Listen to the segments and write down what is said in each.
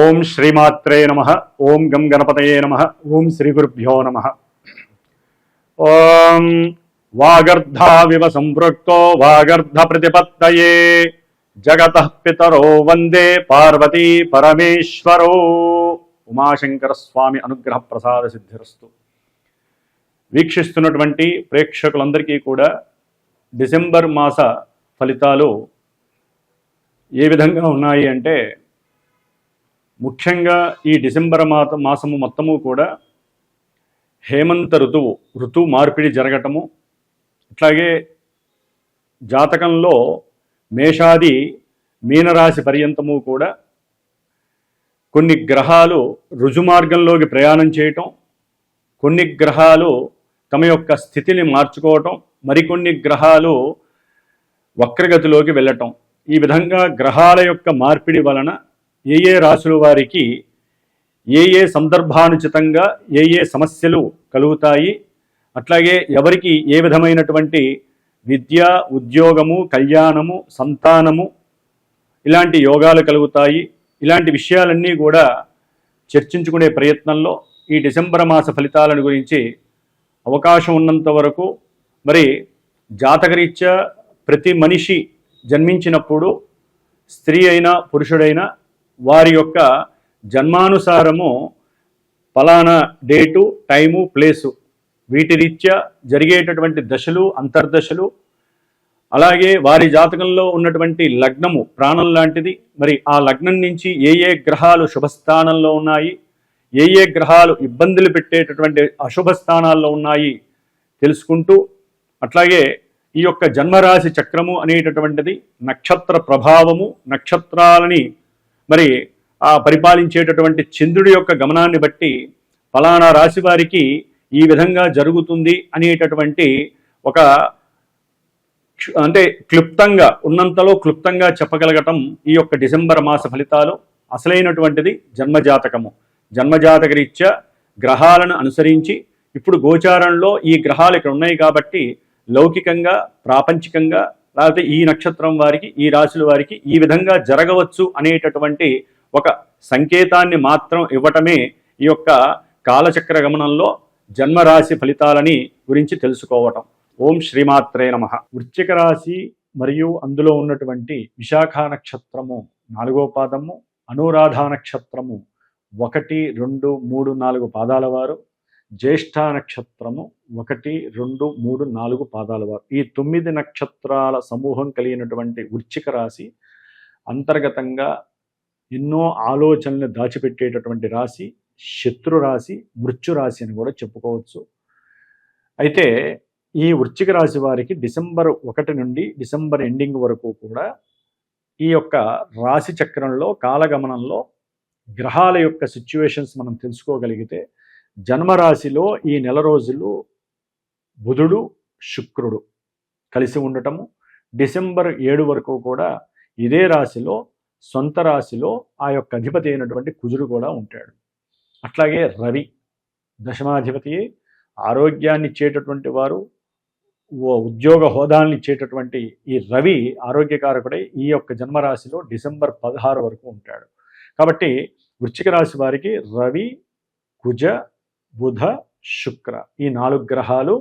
ఓం శ్రీమాత్రే నమ ఓం గం గణపతయే నమ ఓం శ్రీ గురుభ్యో నమ. ఓం వాగర్ధావివ సంపృక్తో వాగర్ధ ప్రతిపత్తయే జగత పితరో వందే పార్వతీ పరమేశ్వరో. ఉమాశంకర స్వామి అనుగ్రహ ప్రసాద సిద్ధిరస్తు. వీక్షిస్తున్నటువంటి ప్రేక్షకులందరికీ కూడా డిసెంబర్ మాస ఫలితాలు ఏ విధంగా ఉన్నాయి అంటే ముఖ్యంగా ఈ డిసెంబర్ మాత మాసము మొత్తము కూడా హేమంత ఋతువు ఋతువు మార్పిడి జరగటము అట్లాగే జాతకంలో మేషాది మీనరాశి పర్యంతము కూడా కొన్ని గ్రహాలు రుజుమార్గంలోకి ప్రయాణం చేయటం కొన్ని గ్రహాలు తమ యొక్క స్థితిని మార్చుకోవటం మరికొన్ని గ్రహాలు వక్రగతిలోకి వెళ్ళటం. ఈ విధంగా గ్రహాల యొక్క మార్పిడి వలన ఏ ఏ రాశుల వారికి ఏ ఏ సందర్భానుచితంగా ఏ ఏ సమస్యలు కలుగుతాయి అట్లాగే ఎవరికి ఏ విధమైనటువంటి విద్య ఉద్యోగము కళ్యాణము సంతానము ఇలాంటి యోగాలు కలుగుతాయి ఇలాంటి విషయాలన్నీ కూడా చర్చించుకునే ప్రయత్నంలో ఈ డిసెంబర్ మాస ఫలితాలను గురించి అవకాశం ఉన్నంత వరకు మరి జాతకరీత్యా ప్రతి మనిషి జన్మించినప్పుడు స్త్రీ అయినా పురుషుడైనా వారి యొక్క జన్మానుసారము ఫలానా డేటు టైము ప్లేసు వీటి రీత్యా జరిగేటటువంటి దశలు అంతర్దశలు అలాగే వారి జాతకంలో ఉన్నటువంటి లగ్నము ప్రాణం లాంటిది. మరి ఆ లగ్నం నుంచి ఏ ఏ గ్రహాలు శుభస్థానంలో ఉన్నాయి ఏ ఏ గ్రహాలు ఇబ్బందులు పెట్టేటటువంటి అశుభ స్థానాల్లో ఉన్నాయి తెలుసుకుంటూ అట్లాగే ఈ యొక్క జన్మరాశి చక్రము అనేటటువంటిది నక్షత్ర ప్రభావము నక్షత్రాలని మరి ఆ పరిపాలించేటటువంటి చంద్రుడి యొక్క గమనాన్ని బట్టి ఫలానా రాశి వారికి ఈ విధంగా జరుగుతుంది అనేటటువంటి ఒక అంటే క్లుప్తంగా ఉన్నంతలో క్లుప్తంగా చెప్పగలగటం ఈ యొక్క డిసెంబర్ మాస ఫలితాలు అసలైనటువంటిది జన్మజాతకము. జన్మజాతక రీత్యా గ్రహాలను అనుసరించి ఇప్పుడు గోచారంలో ఈ గ్రహాలు ఇక్కడ ఉన్నాయి కాబట్టి లౌకికంగా ప్రాపంచికంగా లేకపోతే ఈ నక్షత్రం వారికి ఈ రాశుల వారికి ఈ విధంగా జరగవచ్చు అనేటటువంటి ఒక సంకేతాన్ని మాత్రం ఇవ్వటమే ఈ యొక్క కాలచక్ర గమనంలో జన్మరాశి ఫలితాలని గురించి తెలుసుకోవటం. ఓం శ్రీమాత్రే నమ. వృశ్చిక రాశి మరియు అందులో ఉన్నటువంటి విశాఖ నక్షత్రము నాలుగో పాదము అనురాధ నక్షత్రము ఒకటి రెండు మూడు నాలుగు పాదాల వారు. జ్యేష్ఠ నక్షత్రము ఒకటి రెండు మూడు నాలుగు పాదాల వారు ఈ తొమ్మిది నక్షత్రాల సమూహం కలిగినటువంటి వృచ్చిక రాశి అంతర్గతంగా ఎన్నో ఆలోచనలు దాచిపెట్టేటటువంటి రాశి శత్రు రాశి మృత్యు రాశి అని కూడా చెప్పుకోవచ్చు. అయితే ఈ వృచ్చిక రాశి వారికి డిసెంబర్ ఒకటి నుండి డిసెంబర్ ఎండింగ్ వరకు కూడా ఈ యొక్క రాశి చక్రంలో కాలగమనంలో గ్రహాల యొక్క సిచ్యువేషన్స్ మనం తెలుసుకోగలిగితే జన్మరాశిలో ఈ నెల రోజులు బుధుడు శుక్రుడు కలిసి ఉండటము. డిసెంబర్ ఏడు వరకు కూడా ఇదే రాశిలో సొంత రాశిలో ఆ యొక్క అధిపతి అయినటువంటి కుజుడు కూడా ఉంటాడు. అట్లాగే రవి దశమాధిపతి ఆరోగ్యాన్ని ఇచ్చేటటువంటి వారు ఓ ఉద్యోగ హోదాలను ఇచ్చేటటువంటి ఈ రవి ఆరోగ్యకారకుడై ఈ యొక్క జన్మరాశిలో డిసెంబర్ పదహారు వరకు ఉంటాడు. కాబట్టి వృశ్చిక రాశి వారికి రవి కుజ బుధ శుక్ర ఈ నాలుగు గ్రహాలు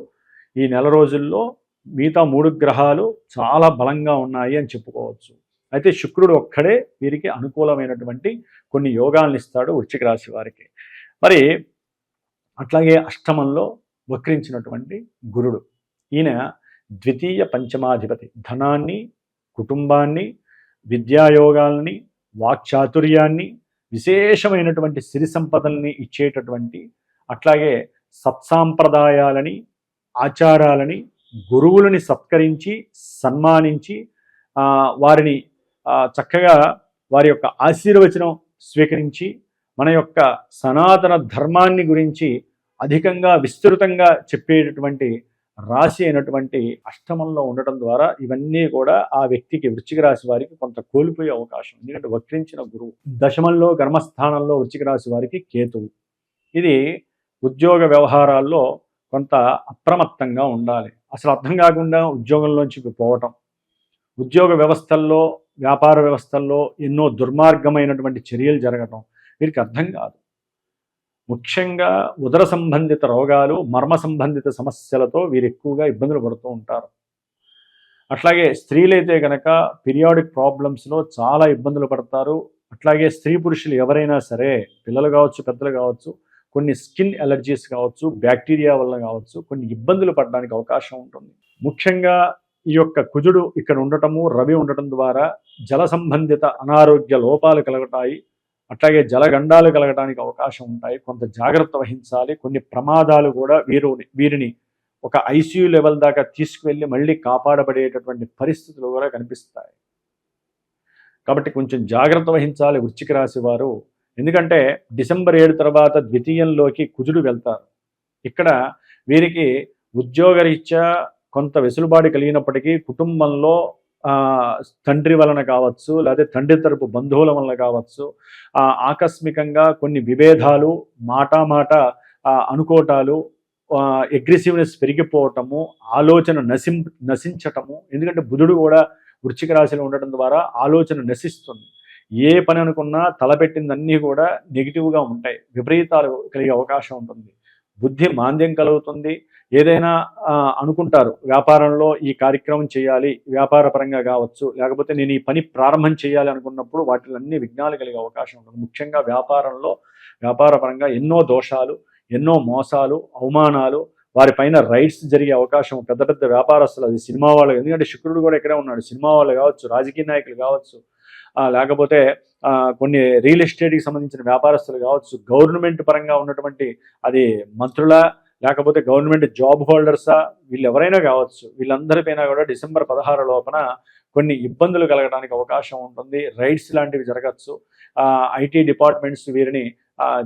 ఈ నెల రోజుల్లో మిగతా మూడు గ్రహాలు చాలా బలంగా ఉన్నాయి అని చెప్పుకోవచ్చు. అయితే శుక్రుడు ఒక్కడే వీరికి అనుకూలమైనటువంటి కొన్ని యోగాలను ఇస్తాడు వృశ్చిక రాశి వారికి. మరి అట్లాగే అష్టమంలో వక్రించినటువంటి గురుడు. ఈయన ద్వితీయ పంచమాధిపతి. ధనాన్ని కుటుంబాన్ని విద్యాయోగాల్ని వాక్చాతుర్యాన్ని విశేషమైనటువంటి సిరి సంపదల్ని ఇచ్చేటటువంటి అట్లాగే సత్సాంప్రదాయాలని ఆచారాలని గురువులని సత్కరించి సన్మానించి వారిని చక్కగా వారి యొక్క ఆశీర్వచనం స్వీకరించి మన యొక్క సనాతన ధర్మాన్ని గురించి అధికంగా విస్తృతంగా చెప్పేటటువంటి రాశి అయినటువంటి అష్టమంలో ఉండటం ద్వారా ఇవన్నీ కూడా ఆ వ్యక్తికి వృశ్చిక రాశి వారికి కొంత కోల్పోయే అవకాశం ఎందుకంటే వక్రించిన గురువు. దశమంలో కర్మస్థానంలో వృశ్చిక రాశి వారికి కేతువు. ఇది ఉద్యోగ వ్యవహారాల్లో కొంత అప్రమత్తంగా ఉండాలి. అసలు అర్థం కాకుండా ఉద్యోగంలోంచి పోవటం. ఉద్యోగ వ్యవస్థల్లో వ్యాపార వ్యవస్థల్లో ఎన్నో దుర్మార్గమైనటువంటి చర్యలు జరగటం వీరికి అర్థం కాదు. ముఖ్యంగా ఉదర సంబంధిత రోగాలు మర్మ సంబంధిత సమస్యలతో వీరు ఎక్కువగా ఇబ్బందులు పడుతూ ఉంటారు. అట్లాగే స్త్రీలైతే కనుక పీరియాడిక్ ప్రాబ్లమ్స్లో చాలా ఇబ్బందులు పడతారు. అట్లాగే స్త్రీ పురుషులు ఎవరైనా సరే పిల్లలు కావచ్చు పెద్దలు కావచ్చు కొన్ని స్కిన్ ఎలర్జీస్ కావచ్చు బ్యాక్టీరియా వల్ల కావచ్చు కొన్ని ఇబ్బందులు పడడానికి అవకాశం ఉంటుంది. ముఖ్యంగా ఈ యొక్క కుజుడు ఇక్కడ ఉండటము రవి ఉండటం ద్వారా జల సంబంధిత అనారోగ్య లోపాలు కలగటాయి అట్లాగే జలగండాలు కలగడానికి అవకాశం ఉంటాయి. కొంత జాగ్రత్త వహించాలి. కొన్ని ప్రమాదాలు కూడా వీరు వీరిని ఒక ఐసీయూ లెవెల్ దాకా తీసుకువెళ్ళి మళ్ళీ కాపాడబడేటటువంటి పరిస్థితులు కూడా కనిపిస్తాయి. కాబట్టి కొంచెం జాగ్రత్త వహించాలి. వృశ్చిక రాశి వారు ఎందుకంటే డిసెంబర్ ఏడు తర్వాత ద్వితీయంలోకి కుజుడు వెళ్తారు ఇక్కడ వీరికి ఉద్యోగరీత్యా కొంత వెసులుబాటు కలిగినప్పటికీ కుటుంబంలో తండ్రి వలన కావచ్చు లేదా తండ్రి తరపు బంధువుల వలన కావచ్చు ఆకస్మికంగా కొన్ని విభేదాలు మాటామాట అనుకోటాలు అగ్రెసివ్నెస్ పెరిగిపోవటము ఆలోచన నశిం నశించటము ఎందుకంటే బుధుడు కూడా వృచ్చిక రాశిలో ఉండటం ద్వారా ఆలోచన నశిస్తుంది. ఏ పని అనుకున్నా తలపెట్టిందన్నీ కూడా నెగిటివ్గా ఉంటాయి. విపరీతాలు కలిగే అవకాశం ఉంటుంది. బుద్ధి మాంద్యం కలుగుతుంది. ఏదైనా అనుకుంటారు వ్యాపారంలో ఈ కార్యక్రమం చేయాలి వ్యాపార పరంగా కావచ్చు లేకపోతే నేను ఈ పని ప్రారంభం చేయాలి అనుకున్నప్పుడు వాటిలన్నీ విఘ్నాలు కలిగే అవకాశం ఉంటుంది. ముఖ్యంగా వ్యాపారంలో వ్యాపార పరంగా ఎన్నో దోషాలు ఎన్నో మోసాలు అవమానాలు వారిపైన రైట్స్ జరిగే అవకాశం పెద్ద పెద్ద వ్యాపారస్తులు అది సినిమా వాళ్ళు ఎందుకంటే శుక్రుడు కూడా ఇక్కడే ఉన్నాడు. సినిమా వాళ్ళు కావచ్చు రాజకీయ నాయకులు కావచ్చు లేకపోతే కొన్ని రియల్ ఎస్టేట్కి సంబంధించిన వ్యాపారస్తులు కావచ్చు గవర్నమెంట్ పరంగా ఉన్నటువంటి అది మంత్రుల లేకపోతే గవర్నమెంట్ జాబ్ హోల్డర్సా వీళ్ళు ఎవరైనా కావచ్చు వీళ్ళందరిపైన కూడా డిసెంబర్ పదహారు లోపల కొన్ని ఇబ్బందులు కలగడానికి అవకాశం ఉంటుంది. రైడ్స్ లాంటివి జరగచ్చు. ఐటీ డిపార్ట్మెంట్స్ వీరిని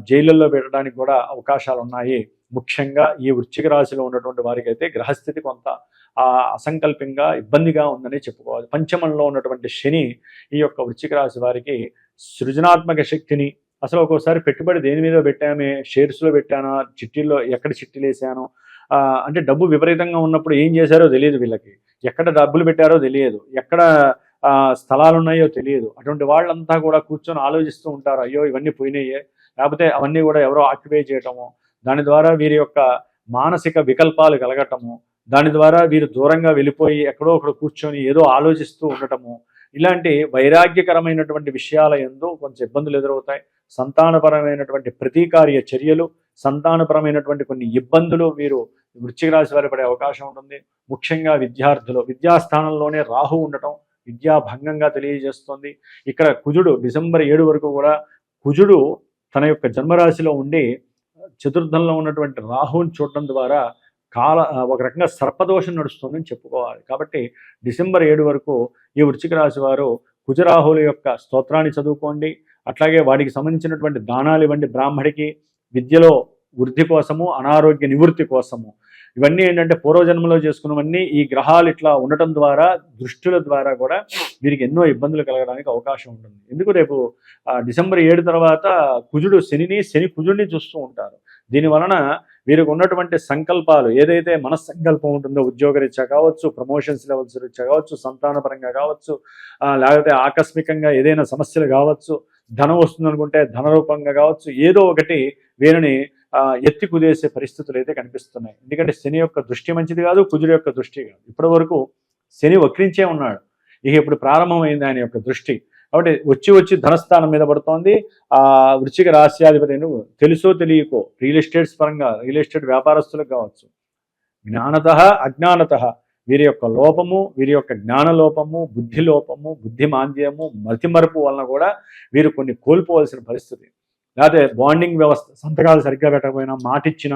జైళ్ళల్లో పెట్టడానికి కూడా అవకాశాలు ఉన్నాయి ముఖ్యంగా ఈ వృశ్చిక రాశిలో ఉన్నటువంటి వారికి అయితే గ్రహస్థితి కొంత అసంకల్పంగా ఇబ్బందిగా ఉందని చెప్పుకోవాలి. పంచమంలో ఉన్నటువంటి శని ఈ యొక్క వృశ్చిక రాశి వారికి సృజనాత్మక శక్తిని అసలు ఒక్కోసారి పెట్టుబడి దేని మీద పెట్టామే షేర్స్లో పెట్టానా చిట్టీల్లో ఎక్కడ చిట్టీలు వేసాను అంటే డబ్బు విపరీతంగా ఉన్నప్పుడు ఏం చేశారో తెలియదు వీళ్ళకి. ఎక్కడ డబ్బులు పెట్టారో తెలియదు. ఎక్కడ స్థలాలు ఉన్నాయో తెలియదు. అటువంటి వాళ్ళంతా కూడా కూర్చొని ఆలోచిస్తూ ఉంటారు. అయ్యో ఇవన్నీ పోయినాయే. లేకపోతే అవన్నీ కూడా ఎవరో ఆక్యుపై చేయటము దాని ద్వారా వీరి యొక్క మానసిక వికల్పాలు కలగటము దాని ద్వారా వీరు దూరంగా వెళ్ళిపోయి ఎక్కడో ఒకడు కూర్చొని ఏదో ఆలోచిస్తూ ఉండటము ఇలాంటి వైరాగ్యకరమైనటువంటి విషయాల ఎందు కొంచెం ఇబ్బందులు ఎదురవుతాయి. సంతానపరమైనటువంటి ప్రతీకార్య చర్యలు సంతానపరమైనటువంటి కొన్ని ఇబ్బందులు వీరు వృశ్చిక రాశి వారి పడే అవకాశం ఉంటుంది. ముఖ్యంగా విద్యార్థులు విద్యాస్థానంలోనే రాహు ఉండటం విద్యాభంగంగా తెలియజేస్తుంది. ఇక్కడ కుజుడు డిసెంబర్ ఏడు వరకు కూడా కుజుడు తన యొక్క జన్మరాశిలో ఉండి చతుర్థంలో ఉన్నటువంటి రాహువుని చూడడం ద్వారా కాల ఒక రకంగా సర్పదోషం నడుస్తుందని చెప్పుకోవాలి. కాబట్టి డిసెంబర్ ఏడు వరకు ఈ వృచ్చిక రాశి వారు కుజరాహుల యొక్క స్తోత్రాన్ని చదువుకోండి. అట్లాగే వాడికి సంబంధించినటువంటి దానాలు ఇవ్వండి బ్రాహ్మడికి. విద్యలో వృద్ధి కోసము అనారోగ్య నివృత్తి కోసము. ఇవన్నీ ఏంటంటే పూర్వజన్మలో చేసుకున్నవన్నీ ఈ గ్రహాలు ఇట్లా ఉండటం ద్వారా దృష్టిల ద్వారా కూడా వీరికి ఎన్నో ఇబ్బందులు కలగడానికి అవకాశం ఉంటుంది. ఎందుకు రేపు డిసెంబర్ ఏడు తర్వాత కుజుడు శనిని శని కుజుడిని చూస్తూ ఉంటారు. దీని వలన వీరికి ఉన్నటువంటి సంకల్పాలు ఏదైతే మనస్సంకల్పం ఉంటుందో ఉద్యోగరీత్యా కావచ్చు ప్రమోషన్స్ లెవెల్స్ రీత్యా కావచ్చు సంతానపరంగా కావచ్చు లేకపోతే ఆకస్మికంగా ఏదైనా సమస్యలు కావచ్చు ధనం వస్తుంది అనుకుంటే ధన రూపంగా కావచ్చు ఏదో ఒకటి వీరిని ఎత్తి కుదేసే పరిస్థితులు అయితే కనిపిస్తున్నాయి. ఎందుకంటే శని యొక్క దృష్టి మంచిది కాదు కుజుడు యొక్క దృష్టి కాదు. ఇప్పటి వరకు శని వక్రించే ఉన్నాడు. ఇక ఇప్పుడు ప్రారంభమైంది ఆయన యొక్క దృష్టి. కాబట్టి వచ్చి వచ్చి ధనస్థానం మీద పడుతోంది. ఆ వృచ్చిక రాశ్యాధిపతి తెలుసో తెలియకో రియల్ ఎస్టేట్స్ పరంగా రియల్ ఎస్టేట్ వ్యాపారస్తులకు కావచ్చు. జ్ఞానత అజ్ఞానత వీరి యొక్క లోపము వీరి యొక్క జ్ఞాన లోపము బుద్ధి లోపము బుద్ధి మాంద్యము మతిమరుపు వలన కూడా వీరు కొన్ని కోల్పోవలసిన పరిస్థితి. లేకపోతే బాండింగ్ వ్యవస్థ సంతకాలు సరిగ్గా పెట్టకపోయినా మాటిచ్చిన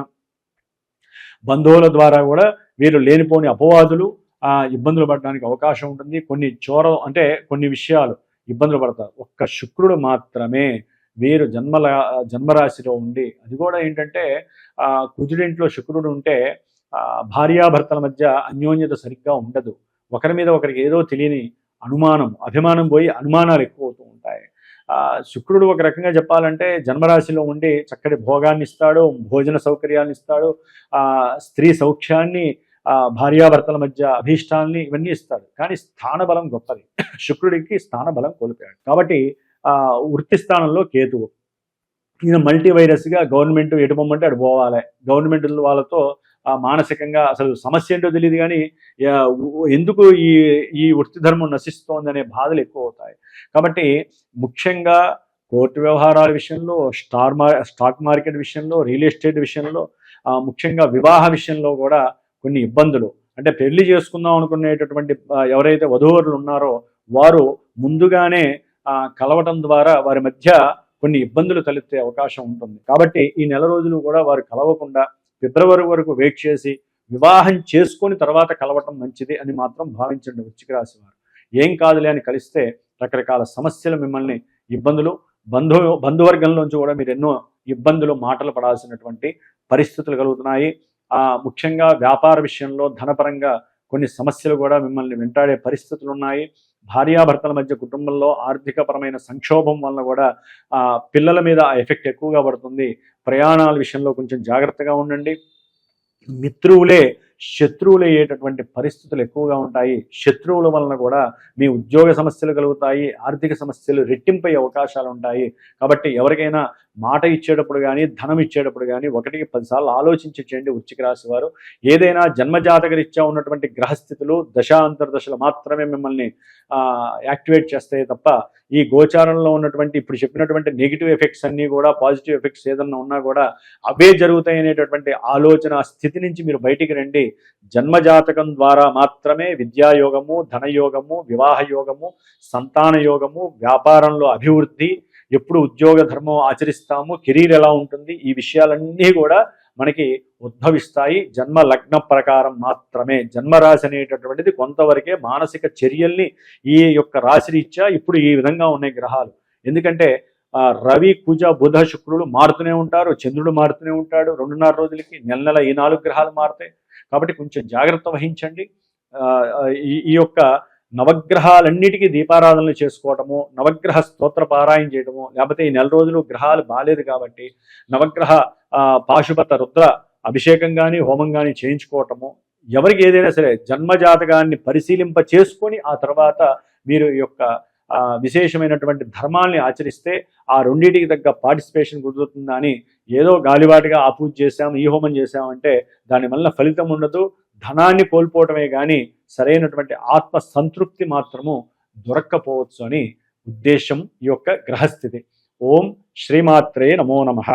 బంధువుల ద్వారా కూడా వీరు లేనిపోని అపవాదులు ఇబ్బందులు పడడానికి అవకాశం ఉంటుంది. కొన్ని చోర అంటే కొన్ని విషయాలు ఇబ్బందులు పడతారు. ఒక్క శుక్రుడు మాత్రమే వీరు జన్మల జన్మరాశిలో ఉండి అది కూడా ఏంటంటే కుజుడింట్లో శుక్రుడు ఉంటే భార్యాభర్తల మధ్య అన్యోన్యత సరిగ్గా ఉండదు. ఒకరి మీద ఒకరికి ఏదో తెలియని అనుమానం అభిమానం పోయి అనుమానాలు ఎక్కువ అవుతూ ఉంటాయి. శుక్రుడు ఒక రకంగా చెప్పాలంటే జన్మరాశిలో ఉండి చక్కటి భోగాన్ని ఇస్తాడు భోజన సౌకర్యాన్ని ఇస్తాడు స్త్రీ సౌఖ్యాన్ని భార్యాభర్తల మధ్య అభీష్టాల్ని ఇవన్నీ ఇస్తాడు. కానీ స్థానబలం గొప్పది. శుక్రుడికి స్థానబలం కోల్పోయాడు. కాబట్టి వృత్తి స్థానంలో కేతువు. ఈయన మల్టీ వైరస్గా గవర్నమెంట్ ఎటు పొమ్మంటే అటు పోవాలి. గవర్నమెంట్ వాళ్ళతో మానసికంగా అసలు సమస్య ఏంటో తెలియదు కానీ ఎందుకు ఈ ఈ వృత్తి ధర్మం నశిస్తోందనే బాధలు ఎక్కువ అవుతాయి కాబట్టి ముఖ్యంగా కోర్టు వ్యవహారాల విషయంలో స్టార్ మార్ స్టాక్ మార్కెట్ విషయంలో రియల్ ఎస్టేట్ విషయంలో ముఖ్యంగా వివాహ విషయంలో కూడా కొన్ని ఇబ్బందులు. అంటే పెళ్ళి చేసుకుందాం అనుకునేటటువంటి ఎవరైతే వధూవరులు ఉన్నారో వారు ముందుగానే కలవటం ద్వారా వారి మధ్య కొన్ని ఇబ్బందులు తలెత్తే అవకాశం ఉంటుంది. కాబట్టి ఈ నెల రోజులు కూడా వారు కలవకుండా ఫిబ్రవరి వరకు వెయిట్ చేసి వివాహం చేసుకొని తర్వాత కలవటం మంచిది అని మాత్రం భావించండి వృచ్చిక రాశి వారు. ఏం కాదులే అని కలిస్తే రకరకాల సమస్యలు మిమ్మల్ని ఇబ్బందులు బంధు బంధువర్గంలోంచి కూడా మీరు ఎన్నో ఇబ్బందులు మాటలు పడాల్సినటువంటి పరిస్థితులు కలుగుతున్నాయి. ఆ ముఖ్యంగా వ్యాపార విషయంలో ధనపరంగా కొన్ని సమస్యలు కూడా మిమ్మల్ని వెంటాడే పరిస్థితులు ఉన్నాయి. భార్యాభర్తల మధ్య కుటుంబంలో ఆర్థికపరమైన సంక్షోభం వలన కూడా పిల్లల మీద ఆ ఎఫెక్ట్ ఎక్కువగా పడుతుంది. ప్రయాణాల విషయంలో కొంచెం జాగ్రత్తగా ఉండండి. మిత్రువులే శత్రువులే అయ్యేటటువంటి పరిస్థితులు ఎక్కువగా ఉంటాయి. శత్రువుల వలన కూడా మీ ఉద్యోగ సమస్యలు కలుగుతాయి. ఆర్థిక సమస్యలు రెట్టింపై అవకాశాలు ఉంటాయి. కాబట్టి ఎవరికైనా మాట ఇచ్చేటప్పుడు కానీ ధనం ఇచ్చేటప్పుడు కానీ ఒకటికి పదిసార్లు ఆలోచించి చేయండి వృచ్చిక రాశి వారు. ఏదైనా జన్మజాతక రీత్యా ఉన్నటువంటి గ్రహస్థితులు దశాంతర్దశలు మాత్రమే మిమ్మల్ని యాక్టివేట్ చేస్తాయి తప్ప ఈ గోచారంలో ఉన్నటువంటి ఇప్పుడు చెప్పినటువంటి నెగిటివ్ ఎఫెక్ట్స్ అన్నీ కూడా పాజిటివ్ ఎఫెక్ట్స్ ఏదన్నా ఉన్నా కూడా అవే జరుగుతాయి అనేటటువంటి ఆలోచన స్థితి నుంచి మీరు బయటికి రండి. జన్మజాతకం ద్వారా మాత్రమే విద్యాయోగము ధనయోగము వివాహ యోగము సంతాన యోగము వ్యాపారంలో అభివృద్ధి ఎప్పుడు ఉద్యోగ ధర్మం ఆచరిస్తాము కెరీర్ ఎలా ఉంటుంది ఈ విషయాలన్నీ కూడా మనకి ఉద్భవిస్తాయి. జన్మ లగ్న ప్రకారం మాత్రమే. జన్మరాశి అనేటటువంటిది కొంతవరకే మానసిక చర్యల్ని ఈ యొక్క రాశి రీత్యా ఇప్పుడు ఈ విధంగా ఉన్నాయి గ్రహాలు. ఎందుకంటే రవి కుజ బుధ శుక్రుడు మారుతూనే ఉంటారు చంద్రుడు మారుతూనే ఉంటాడు. రెండున్నర రోజులకి నెల నెల ఈ నాలుగు గ్రహాలు మారుతాయి. కాబట్టి కొంచెం జాగ్రత్త వహించండి. ఈ ఈ యొక్క నవగ్రహాలన్నిటికీ దీపారాధనలు చేసుకోవటము నవగ్రహ స్తోత్ర పారాయణ చేయటము లేకపోతే ఈ నెల రోజులు గ్రహాలు బాలేదు కాబట్టి నవగ్రహ పాశుపత రుద్ర అభిషేకం కానీ హోమం కానీ చేయించుకోవటము ఎవరికి ఏదైనా సరే జన్మజాతకాన్ని పరిశీలింప చేసుకొని ఆ తర్వాత మీరు ఈ యొక్క విశేషమైనటువంటి ధర్మాల్ని ఆచరిస్తే ఆ రెండింటికి తగ్గ పార్టిసిపేషన్ కుదురుతుందా అని ఏదో గాలివాటిగా ఆ పూజ చేశాం ఈ హోమం చేశామంటే దానివల్ల ఫలితం ఉండదు ధనాన్ని కోల్పోవటమే కానీ సరైనటువంటి ఆత్మ సంతృప్తి మాత్రము దొరక్కపోవచ్చు అని ఉద్దేశం ఈ యొక్క గ్రహస్థితి. ఓం శ్రీమాత్రే నమో నమః.